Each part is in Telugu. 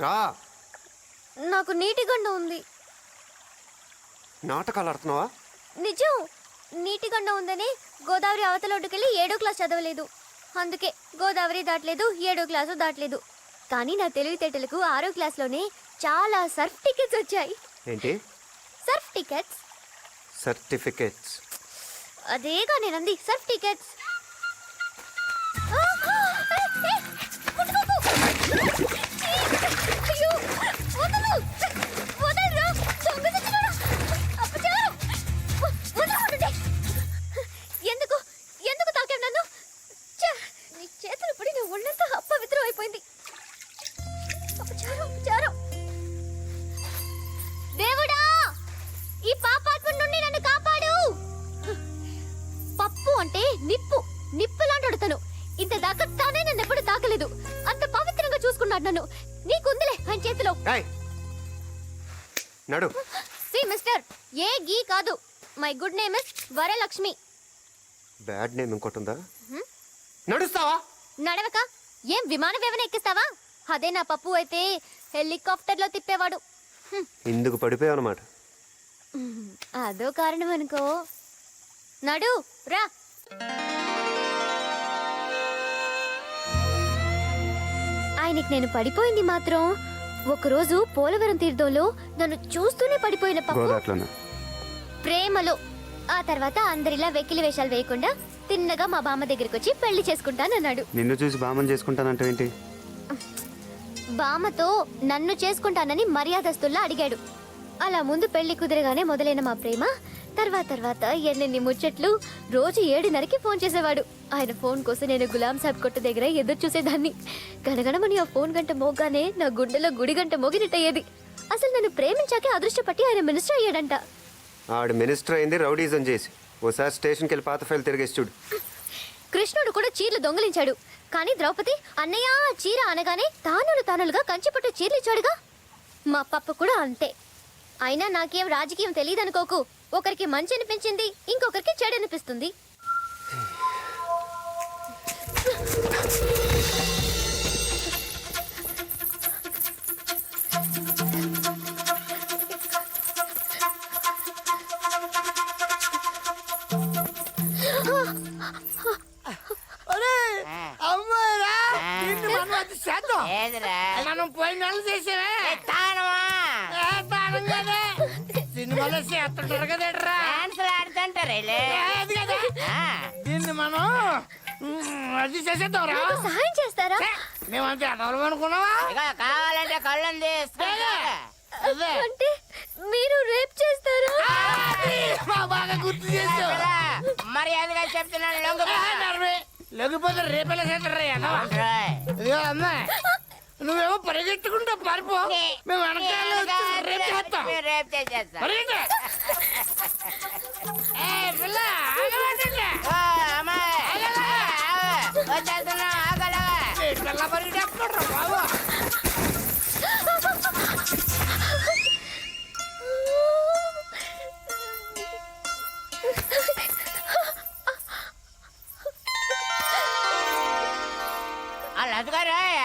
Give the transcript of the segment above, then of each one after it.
రా. నాకు నీటి గండ ఉంది. నాటకాలు ఆడుతున్నావా నిజం. నీటి గండ ఉందని గోదావరి అవతల ఒడ్డుకెళ్ళి ఏడో క్లాస్ చదవలేదు. అందుకే గోదావరి దాటలేదు ఏడో క్లాసు దాటలేదు. కానీ నా తెలివితేటలకు ఆరో క్లాస్లోనే చాలా సర్ఫ్ టికెట్స్ వచ్చాయి. ఏంటి? Surf tickets. సర్టిఫికేట్స్. అదేగా నేనంది సర్ఫ్ టికెట్స్. ఏ గీ కాదు. My good name is Varalakshmi. Bad name ఇంకోటి ఉందా? నడుస్తావా? నడవక. ఏం విమాన వ్యవన ఎక్కిస్తావా? అదే నా పప్పు అయితే హెలికాప్టర్లో తిప్పేవాడు. ఇందుకు పడిపోయావు అనమాట అదో కారణం అనుకో. నడు రా. ఆయనకి నేను పడిపోయింది మాత్రం ఒకరోజు పోలవరం తీర్థంలో నన్ను చూస్తూనే పడిపోయిన పప్పు గోదాట్లోనా? ప్రేమలో. ఆ తర్వాత అందరిలా వెకిలి వేషాలు వేయకుండా తిన్నగా మా బామ్మ దగ్గరికి వచ్చి పెళ్ళి చేసుకుంటానన్నాడు. నిన్ను చూసి బామని చేసుకుంటానంటే ఏంటి? బామ్మతో నన్ను చేసుకుంటానని మర్యాదస్తుల్లా అడిగాడు. అలా ముందు పెళ్ళి కుదిరగానే మొదలైన మా ప్రేమ తర్వాత తర్వాత ఎన్నెన్ని ముచ్చట్లు రోజు ఏడున్నరకి ఫోన్ చేసేవాడు. ఆయన ఫోన్ కోసం నేను గులాం సాబ్ కొట్టు దగ్గర ఎదురు చూసేదాన్ని. గనగనమని ఆ ఫోన్ గంట మోగానే నా గుండెలో గుడి గంట మోగినట్టయ్యేది. అసలు నన్ను ప్రేమించాకే అదృష్టపట్టి ఆయన మినిస్టర్ అయ్యాడంట. ఆడు మినిస్టర్ అయింది రౌడీజం చేసి. ఓసారి స్టేషన్కి వెళ్ళి పాత ఫైల్ తిరిగేసి చూడు. కృష్ణుడు కూడా చీరలు దొంగిలించాడు. కానీ ద్రౌపది అన్నయ్య చీర అనగానే తానులు తానులుగా కంచిపట్టు చీరలు ఇచ్చాడుగా మా పప్ప కూడా అంతే. అయినా నాకేం రాజకీయం తెలియదనుకోకు. ఒకరికి మంచి అనిపించింది ఇంకొకరికి చెడు అనిపిస్తుంది. మనం పోయిన చేసేవే. తానమా? ఏ, తాళం కదే సినిమాలో చేస్తుంటారు కదరా డాన్సులు ఆడుతుంటారు వీళ్ళు. అది కదా. ఆ, దీన్ని మనం అది నాకు సహాయం చేస్తారా? మేమంతా ఎదవలం అనుకున్నావా? కావాలంటే కళ్ళం తీసుకుంటా అదే. అంటే మీరు రేప్ చేస్తారా? మా బాగా గుర్తు చేసావు మరి అందుకని చెప్తున్నాను లొంగు ఏ, నడవే. లేకపోతే రేపెలా చేస్తారా నువ్వేమో పరిగెత్తుకుంటా పారిపో. మేము వెనకాల రేపు చేస్తాం. చేసేస్తా.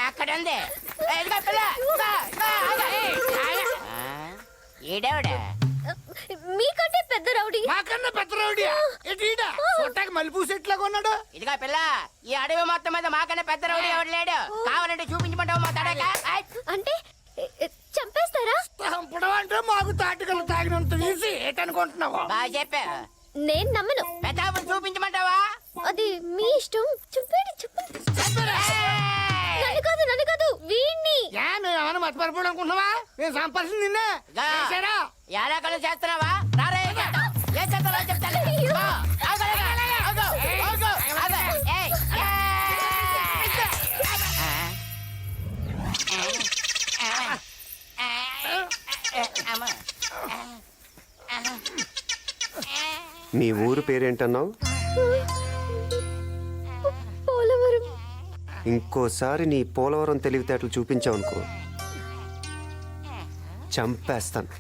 అక్కడ ఉంది. ఏ, ఇదిగో పిల్ల ఇదిగో, ఇదిగో, ఆగు. ఏయ్, ఆగు. ఆ, ఈడెవడే మీకంటే పెద్ద రౌడీ. మాకన్నా పెద్ద రౌడియా? ఇటీడ మల్లెపూ సెట్లాగా ఉన్నాడు ఇదిగో పిల్ల ఈ అడవి మొత్తం మీద మాకన్నా పెద్ద రౌడీ ఎవడు లేడు. కావాలంటే చూపించమంటావు మా తడక అంటే చంపేస్తారా? చంపడం అంటే మాకు తాటికలు తాగినంత తీసి ఏటనుకుంటున్నావు? బాగా చెప్పావు నేను నమ్మను. పెద్ద చూపించమంటావా? అది మీ ఇష్టం. చెప్పండి చెప్పండి ఏ మేము ఏమైనా మర్చిపోవడం అనుకుంటున్నావా నేను సంపాల్సింది నిన్నే గా. చేశారా ఎలాకలు చేస్తున్నావా రారా ఏం చేద్దాం? ఏం చేస్తావో చెప్తాను గో. ఆగు, ఆగు, ఆగు, ఆగు, ఆగు. ఏయ్, ఏయ్. ఆ. అమ్మా. మీ ఊరు పేరేంటన్నావు ఇంకోసారి నీ పోలవరం తెలివితేటలు చూపించావు అనుకో చంపేస్తాను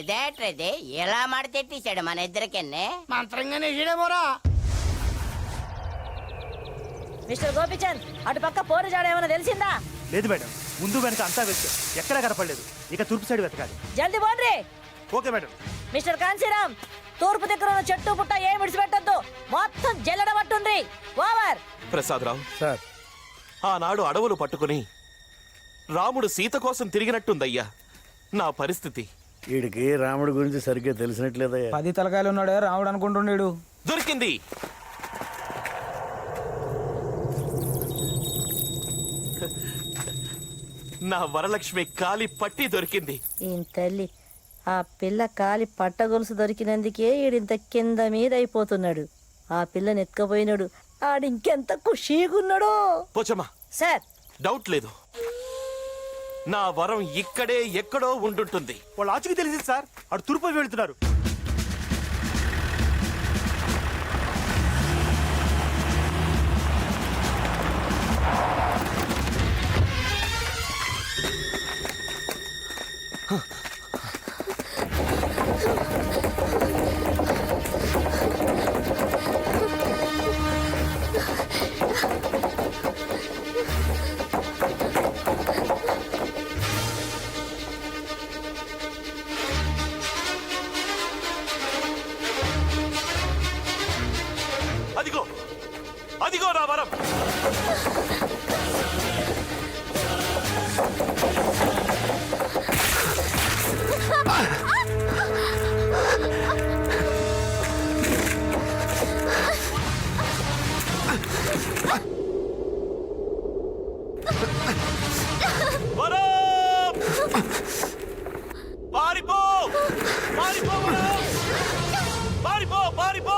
ఇదేట్రది ఇలా మడతెట్టేశాడు మన ఇద్దరికన్నీ? మంత్రంగానే వేసాడేమోరా మిస్టర్ గోపిచంద్ అటు పక్క పోరు జాడ ఏమైనా తెలిసిందా? లేదు మేడం ముందు వెనక అంతా వెతికాం. ఎక్కడా కనపడలేదు. ఇక తూర్పు సైడ్ వెతకాలి. జల్దీ పోండ్రి. Okay madam. మిస్టర్ కాంశీరామ్ తూర్పు దగ్గర ఉన్న చెట్టు పుట్ట ఏం విడిచిపెట్టద్దు. మొత్తం జల్లడ పట్టుండ్రి. ఓవర్ ప్రసాదరావు. సార్. ఆనాడు అడవులు పట్టుకుని రాముడు సీత కోసం తిరిగినట్టుందయ్యా. నా పరిస్థితి. వీడికి రాముడి గురించి సరిగ్గా తెలిసినట్లేదయ్యా. పది తలకాయలు ఉన్నాడే రాముడు అనుకుంటుండేడు. దొరికింది. నా వరలక్ష్మి కాలి పట్టి దొరికింది. ఈయన తల్లి ఆ పిల్ల కాలి పట్టగొలుసు దొరికినందుకే ఈడింత కింద మీద అయిపోతున్నాడు ఆ పిల్లని ఎత్తుకపోయినాడు ఆడింకెంత ఖుషీగున్నాడో. పోచమ్మా సార్. డౌట్ లేదు. నా వరం ఇక్కడే ఎక్కడో ఉండుంటుంది. వాళ్ళు ఆచుకు తెలిసింది సార్. అటు తూర్పు వెళ్తున్నారు. అదిగో అదిగో నా వరం వరం! పారిపో పారిపో వరం! పారిపో పారిపో పారిపో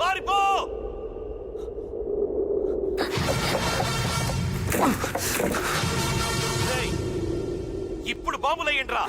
పారిపో ఇప్పుడు బాంబులయ్యండ్రా.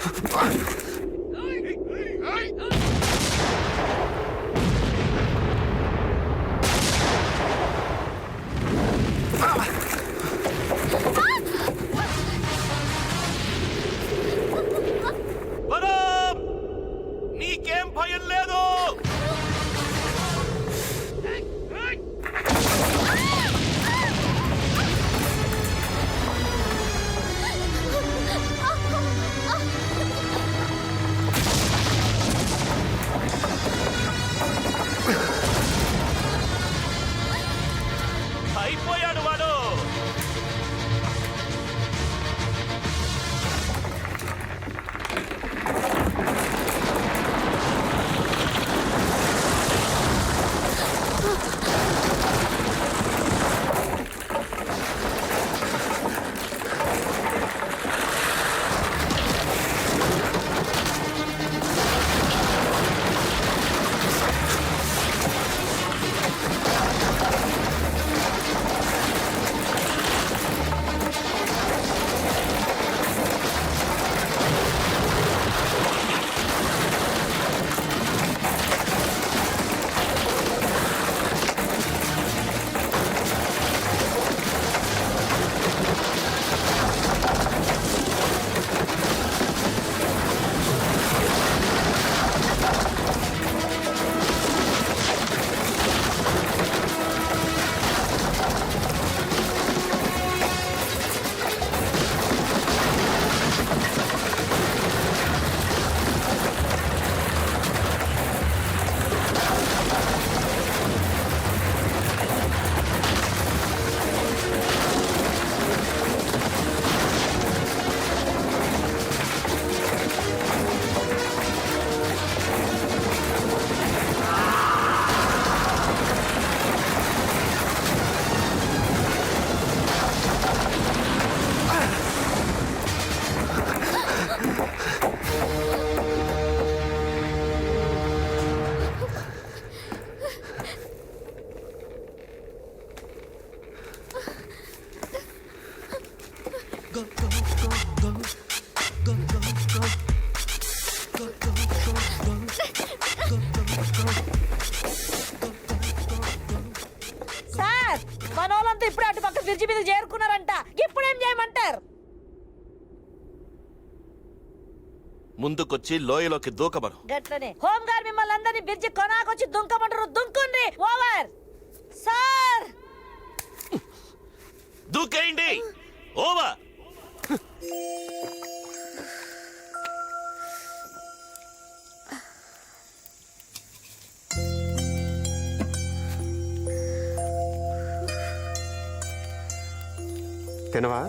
ముందుకొచ్చి లోయలోకి దూకమను గట్లనే. హోమ్ గార్డ్ మిమ్మల్ని అందరినీ బ్రిడ్జి కొనాకొచ్చి దుంకమంటారు దుంకుండ్రి. ఓవర్. సార్. దూకేయండి. ఓవర్. తినవా?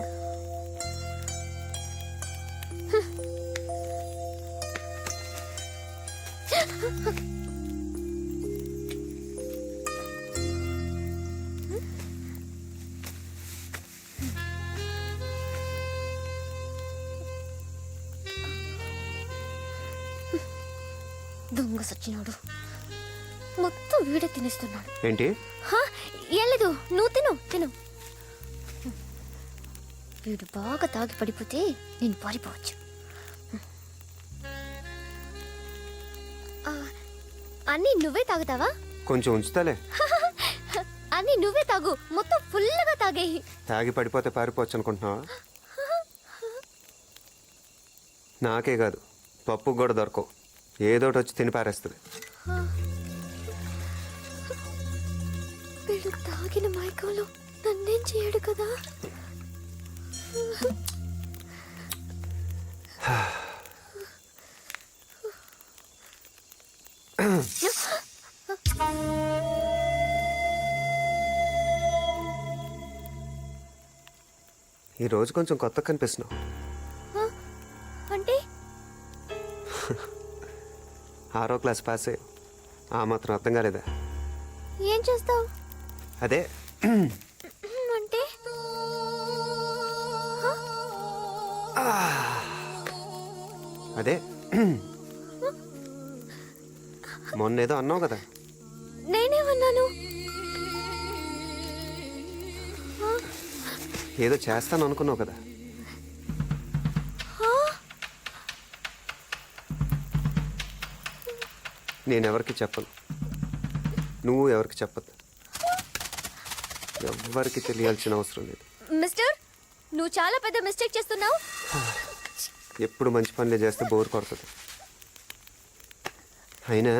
దొంగ సచ్చినోడు. మొత్తం వీడే తినేస్తున్నాడు. ఏంటి? హా, ఏం లేదు. నువ్వు తిను తిను. వీడు బాగా తాగి పడిపోతే నేను పారిపోవచ్చు. అన్నీ నువ్వే తాగుతావా? కొంచెం ఉంచుతాలే. అన్నీ నువ్వే తాగు. మొత్తం ఫుల్గా తాగేయి తాగి పడిపోతే పారిపోవచ్చు అనుకుంటున్నావా? నాకే కాదు పప్పు కూడా దొరకవు. ఏదోటి వచ్చి తిని పారేస్తుంది. వీడు తాగిన మైకంలో నన్నేం చేయడు కదా? ఈ రోజు కొంచెం కొత్త కనిపిస్తున్నావు. అంటే? ఆరో క్లాస్ పాస్ ఆ మాత్రం అర్థం కాలేదా? ఏం చేస్తావు? అదే. అంటే? అదే. మొన్నేదో అన్నావు కదా. నేనేమన్నాను ఏదో చేస్తాను అనుకున్నావు కదా. నేను ఎవరికి చెప్పను. నువ్వు ఎవరికి చెప్పదు ఎవ్వరికి తెలియాల్సిన అవసరం లేదు. మిస్టర్ నువ్వు చాలా పెద్ద మిస్టేక్ చేస్తున్నావు. ఎప్పుడు మంచి పనులే చేస్తే బోర్ కొడుతుంది. అయినా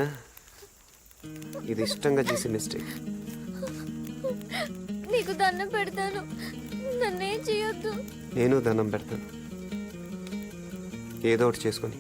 ఇది ఇష్టంగా చేసే మిస్టేక్ నీకు దండం పెడతాను. నన్నేం చేయొద్దు. నేను దండం పెడతాను. ఏదో ఒకటి చేసుకొని.